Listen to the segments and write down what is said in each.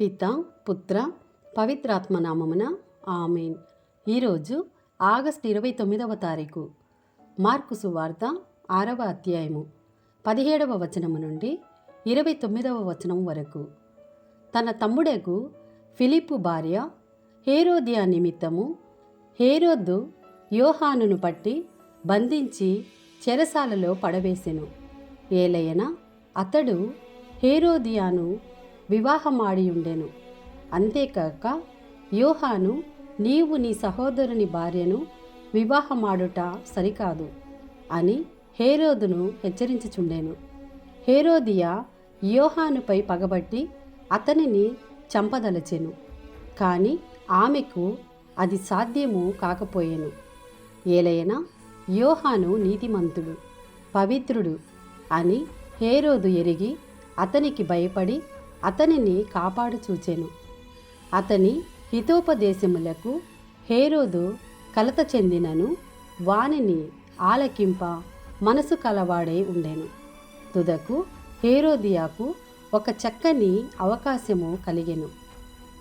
పిత పుత్ర పవిత్రాత్మ నామమున ఆమెన్. ఈరోజు ఆగస్ట్ ఇరవై తొమ్మిదవ తారీఖు మార్కు సువార్త ఆరవ అధ్యాయము పదిహేడవ వచనము నుండి ఇరవై తొమ్మిదవ వచనం వరకు. తన తమ్ముడకు ఫిలిప్పు భార్య హేరోదియా నిమిత్తము హేరోద్దు యోహానును పట్టి బంధించి చెరసాలలో పడవేసెను. ఏలయన అతడు హేరోదియాను వివాహమాడియుండెను. అంతేకాక యోహాను నీవు నీ సహోదరుని భార్యను వివాహమాడుట సరికాదు అని హేరోదును హెచ్చరించుచుండెను. హేరోదియా యోహానుపై పగబట్టి అతనిని చంపదలచెను. కానీ ఆమెకు అది సాధ్యము కాకపోయెను. ఏలైనా యోహాను నీతిమంతుడు పవిత్రుడు అని హేరోదు ఎరిగి అతనికి భయపడి అతనిని కాపాడుచూచెను. అతని హితోపదేశములకు హేరోదు కలత చెందినను వానిని ఆలకింప మనసు కలవాడై ఉండెను. తుదకు హేరోదియాకు ఒక చక్కని అవకాశము కలిగెను.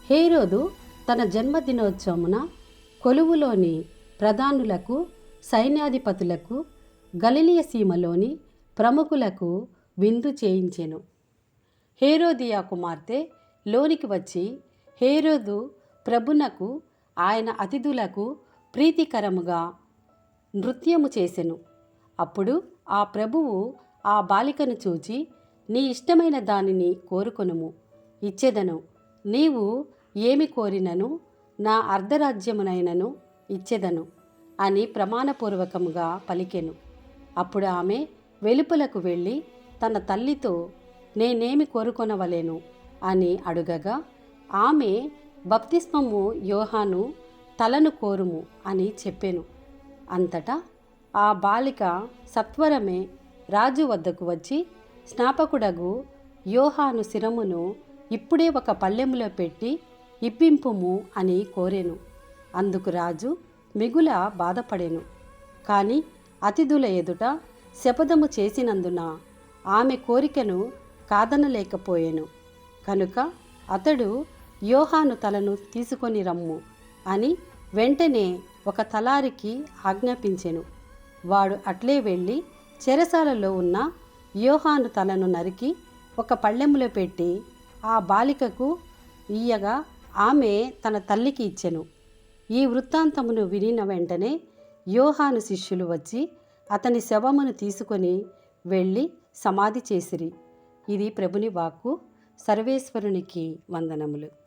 హేరోదు తన జన్మదినోత్సవమున కొలువులోని ప్రధానులకు సైన్యాధిపతులకు గలిలియ సీమలోని ప్రముఖులకు విందు చేయించెను. హేరోదియా కుమార్తె లోనికి వచ్చి హేరోదు ప్రభునకు ఆయన అతిథులకు ప్రీతికరముగా నృత్యము చేసెను. అప్పుడు ఆ ప్రభువు ఆ బాలికను చూచి నీ ఇష్టమైన దానిని కోరుకొనుము ఇచ్చేదను. నీవు ఏమి కోరినను నా అర్ధరాజ్యమునైనను ఇచ్చేదను అని ప్రమాణపూర్వకముగా పలికెను. అప్పుడు ఆమె వెలుపలకు వెళ్ళి తన తల్లితో నేనేమి కోరుకొనవలేను? అని అడుగగా ఆమె బప్తిస్మము యోహాను తలను కోరుము అని చెప్పాను. అంతటా ఆ బాలిక సత్వరమే రాజు వద్దకు వచ్చి స్నాపకుడగు యోహాను శిరమును ఇప్పుడే ఒక పల్లెములో పెట్టి ఇప్పింపుము అని కోరాను. అందుకు రాజు మిగుల బాధపడేను. కానీ అతిథుల ఎదుట శపథము చేసినందున ఆమె కోరికను కాదనలేకపోయెను కనుక అతడు యోహాను తలను తీసుకొని రమ్ము అని వెంటనే ఒక తలారికి ఆజ్ఞాపించెను. వాడు అట్లే వెళ్ళి చెరసాలలో ఉన్న యోహాను తలను నరికి ఒక పళ్ళెములో పెట్టి ఆ బాలికకు ఇయ్యగా ఆమె తన తల్లికి ఇచ్చెను. ఈ వృత్తాంతమును వినిన వెంటనే యోహాను శిష్యులు వచ్చి అతని శవమును తీసుకొని వెళ్ళి సమాధి చేసిరి. ఇది ప్రభుని వాక్కు. సర్వేశ్వరునికి వందనములు.